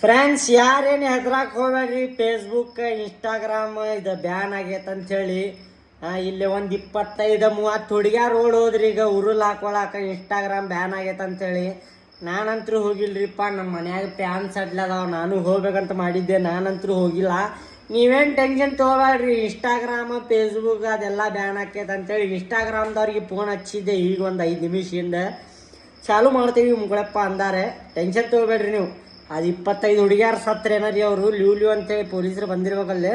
Friends ಯಾರೇನು ಹೆದ್ರಾಕ್ ಹೋಗ್ಬೇಡ್ರಿ. Facebook Instagram ಇದು ban ಆಗೈತೆ ಅಂತೇಳಿ ಇಲ್ಲಿ ಒಂದು ಇಪ್ಪತ್ತೈದು, ಮೂವತ್ತು ಹುಡುಗ್ಯಾರ ರೋಡ್ ಹೋದ್ರಿ ಈಗ ಉರುಲ್ ಹಾಕೊಳಕ ಇನ್ಸ್ಟಾಗ್ರಾಮ್ ಬ್ಯಾನ್ ಆಗೈತೆ ಅಂತೇಳಿ ನಾನಂತರೂ ಹೋಗಿಲ್ರಿಪ್ಪ. ನಮ್ಮ ಮನ್ಯಾಗ ಪ್ಯಾನ್ ಸಡ್ಲದಾವ ನಾನು ಹೋಗ್ಬೇಕಂತ ಮಾಡಿದ್ದೆ. ನಾನಂತರೂ ಹೋಗಿಲ್ಲ. ನೀವೇನು ಟೆನ್ಷನ್ ತೊಗೊಬೇಡ್ರಿ. ಇನ್ಸ್ಟಾಗ್ರಾಮ್ ಫೇಸ್ಬುಕ್ ಅದೆಲ್ಲ ಬ್ಯಾನ್ ಆಕೈತೆ ಅಂತೇಳಿ ಇನ್ಸ್ಟಾಗ್ರಾಮ್ದವ್ರಿಗೆ ಫೋನ್ ಹಚ್ಚಿದ್ದೆ. ಈಗ ಒಂದು ಐದು ನಿಮಿಷದಿಂದ ಚಾಲು ಮಾಡ್ತೀವಿ ಮುಗಳಪ್ಪ ಅಂದಾರೆ. ಟೆನ್ಷನ್ ತಗೋಬೇಡ್ರಿ ನೀವು. ಅದು ಇಪ್ಪತ್ತೈದು ಹುಡುಗಿಯಾರು ಸತ್ರೇನರಿ ಅವರು ಲ್ಯೂ ಲ್ಯೂ ಅಂತೇಳಿ ಪೊಲೀಸರು ಬಂದಿರ್ಬೇಕಲ್ಲೇ.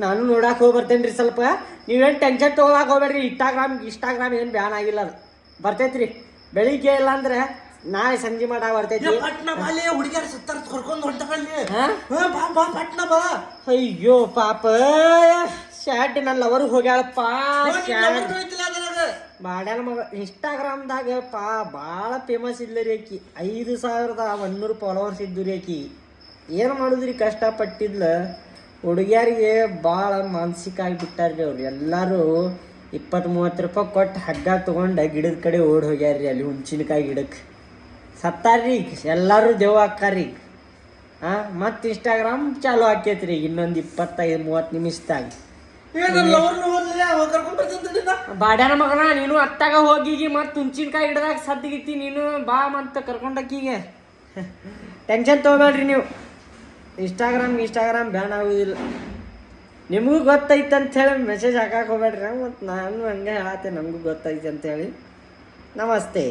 ನಾನು ನೋಡಕ್ಕೆ ಹೋಗಿ ಬರ್ತೇನೆ ರೀ ಸ್ವಲ್ಪ. ನೀವೇನು ಟೆನ್ಷನ್ ತೊಗೊಳಕ್ಕೆ ಹೋಗ್ಬೇಡ್ರಿ ಇನ್ಸ್ಟಾಗ್ರಾಮ್ ಇನ್ಸ್ಟಾಗ್ರಾಮ್ ಏನು ಬ್ಯಾನ್ ಆಗಿಲ್ಲ ಅದು. ಬರ್ತೈತ್ರಿ. ಬೆಳಿಗ್ಗೆ ಇಲ್ಲ ಅಂದ್ರೆ ನಾಳೆ ಸಂಜೆ ಮಾಡಾಗ ಬರ್ತೈತಿ. ಪಟ್ನ ಬಾಲಿ ಹುಡುಗಿಯರ್ ಸತ್ತಾರ ಕರ್ಕೊಂಡ್ ಹೊಂಟಲ್ಲಿ ಹಾ? ಹಾ ಬಾ ಬಾ ಪಟ್ನ ಬಾ. ಅಯ್ಯೋ ಪಾಪ. ಶಾಟ್ ನನ್ನ ಲವರ್ ಹೋಗ್ಯಾಳಪ್ಪ. ಶಾಟ್ ಮಾಡ್ಯಾನ ಮಗ ಇನ್ಸ್ಟಾಗ್ರಾಮ್ದಾಗ ಪಾ ಭಾಳ ಫೇಮಸ್ ಇದ್ಲ ರೀ ಆಕಿ. ಐದು ಸಾವಿರದ ಒಂದೂರು ಫಾಲೋವರ್ಸ್ ಇದ್ದು ರೀ ಆಕಿ. ಏನು ಮಾಡಿದ್ರಿ ಕಷ್ಟಪಟ್ಟಿದ್ಲ? ಹುಡುಗಿಯರಿಗೆ ಭಾಳ ಮಾನಸಿಕ ಆಗಿಬಿಟ್ಟಾರ ರೀ ಅವ್ರು. ಎಲ್ಲರೂ ಇಪ್ಪತ್ತು ಮೂವತ್ತು ರೂಪಾಯಿ ಕೊಟ್ಟು ಹಗ್ಗ ತೊಗೊಂಡು ಗಿಡದ ಕಡೆ ಓಡಿ ಹೋಗ್ಯಾರ ರೀ ಅಲ್ಲಿ ಹುಣ್ಸಿನಕಾಯಿ ಗಿಡಕ್ಕೆ ಸತ್ತಾರ್ರಿ ಎಲ್ಲರೂ ದೇವ ಹಾಕ್ಕಾರ್ರಿ ಹಾಂ ಮತ್ತು ಇನ್ಸ್ಟಾಗ್ರಾಮ್ ಚಾಲು ಆಕೈತ್ರಿ ಇನ್ನೊಂದು ಇಪ್ಪತ್ತೈದು ಮೂವತ್ತು ನಿಮಿಷದಾಗ. ಬಾಡ್ಯಾನ ಮಗನ, ನೀನು ಅತ್ತಾಗ ಹೋಗಿ ಮತ್ ತುಂಚಿನಕಾಯಿ ಹಿಡ್ದಾಗ ಸದ್ದಿಗಿತ್ತಿ ನೀನು, ಬಾ ಮತ್ತ ಕರ್ಕೊಂಡಕ್ಕಿಗೆ ಟೆನ್ಷನ್ ತಗೋಬೇಡ್ರಿ ನೀವು. ಇನ್ಸ್ಟಾಗ್ರಾಮ್ ಇನ್ಸ್ಟಾಗ್ರಾಮ್ ಬ್ಯಾನ್ ಆಗುದಿಲ್ಲ. ನಿಮಗೂ ಗೊತ್ತೈತೆ ಅಂತ ಹೇಳಿ ಮೆಸೇಜ್ ಹಾಕಕ್ಕೆ ಹೋಗ್ಬೇಡ್ರಿ. ಮತ್ತು ನಾನು ಹಂಗೆ ಹೇಳತ್ತೆ ನಮಗೂ ಗೊತ್ತೈತೆ ಅಂತ ಹೇಳಿ. ನಮಸ್ತೆ.